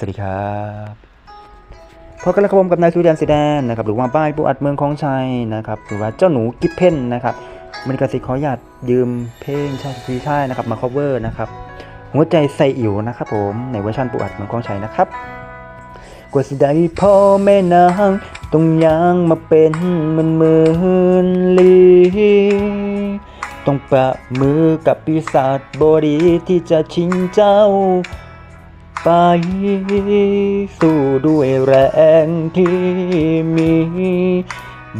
สวัสดีครับพบกันแล้วครับผมกับนายสุริยันสีแดนนะครับหรือว่าป้ายปูอัดเมืองของชัยนะครับหรือว่าเจ้าหนูกิฟเพนนะครับมันกสิขอหยาดยืมเพลงชาติพีชายนะครับมา cover นะครับหัวใจใส่อิ๋วนะครับผมในเวอร์ชันปูอัดเมืองของชัยนะครับกว่าสิได้พ่อแม่นางต้องยางมาเป็นเหมันหมือนลีต้องประมือกับปีศาจบดีที่จะชิงเจ้า ไปสู้ด้วยแรงที่มี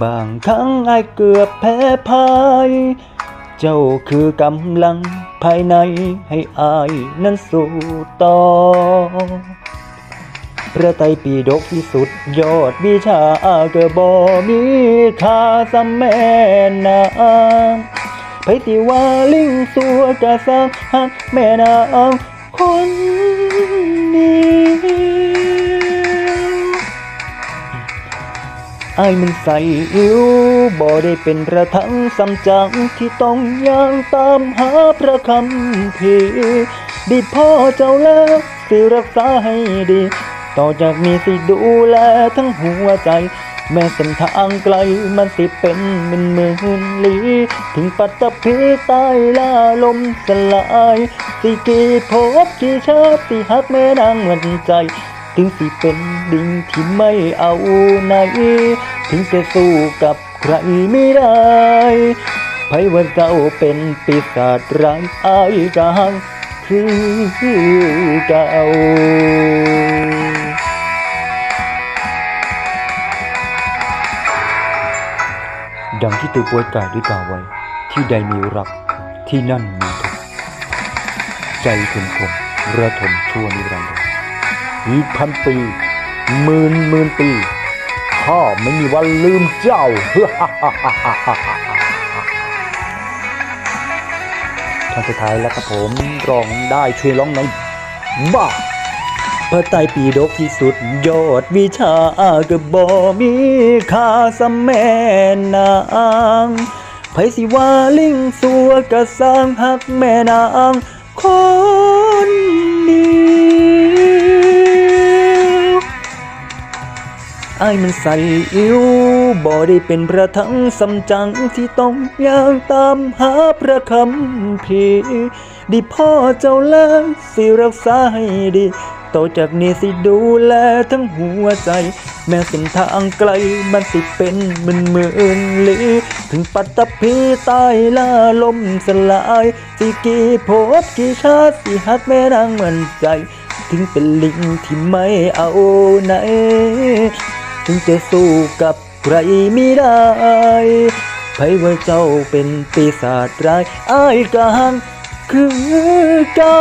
บางครั้งไอายเกือบแพ้พ่าย เจ้าคือกำลังภายในให้อายนั้นสู้ต่อ พระไตรปิฎกที่สุดยอดวิชาเกิบอมีคาสำแม่นางไผติว่าลิงสัวกะสังหักแม่นางคน นี้ไอ้มันใส่อิวบ่ได้เป็นพระทั้งสำจังที่ต้องย่างตามหาพระคำพีดีพ่อเจ้าแล้วสิรักษาให้ดี ต่อจากนี้สิดูแลทั้งหัวใจ แม้เส้นทางไกลมันสิเป็นหมื่นหมื่นลีถึงปัตตภีใต้ลาลมสลาย สิกี่ภพกี่ชาติหักแม่นางเหมือนใจ ถึงสิเป็นดิ่งที่ไม่เอาไหน ถึงจะสู้กับใครไม่ได้ไผว่าเจ้าเป็นปีศาจร้ายอายกางคือเก่า ดังที่ตือป่วยกายด้วยกล่าวไว้ ที่ใดมีรักที่นั่นมีทุกข์ใจถึงคงระทมชั่วนิรันดร์อีกพันปีหมื่นหมื่นปีข้าไม่มีวันลืมเจ้าท่อนสุดท้ายแล้วครับผมร้องได้ช่วยร้องหน่อยบ้า พระไตรปิฎกที่สุดยอดวิชาก็บ่มีค่าสำแม่นางไผสิว่าลิงสัวกะสร้างหักแม่นางคนนี้ไอ้มันใส่อิวบ่ได้เป็นพระทั้งสำจังที่ต้องย่างตามหาพระคำพีดีพ่อเจ้าแล้วสิรักษาให้ดี โตจากนี้สิดูแลทั้งหัวใจ แม้เส้นทางไกลมันสิเป็นหมื่นหมื่นลีถึงปัตตภีใต้ล่าลมสลาย สิกี่ภพกี่ชาติสิหักแม่นางมือนใจ ถึงเป็นลิงที่ไม่เอาไหน ถึงจะสู้กับใครไม่ได้ไผว่าเจ้าเป็นปีศาจร้ายอ้ายกางคือเก่า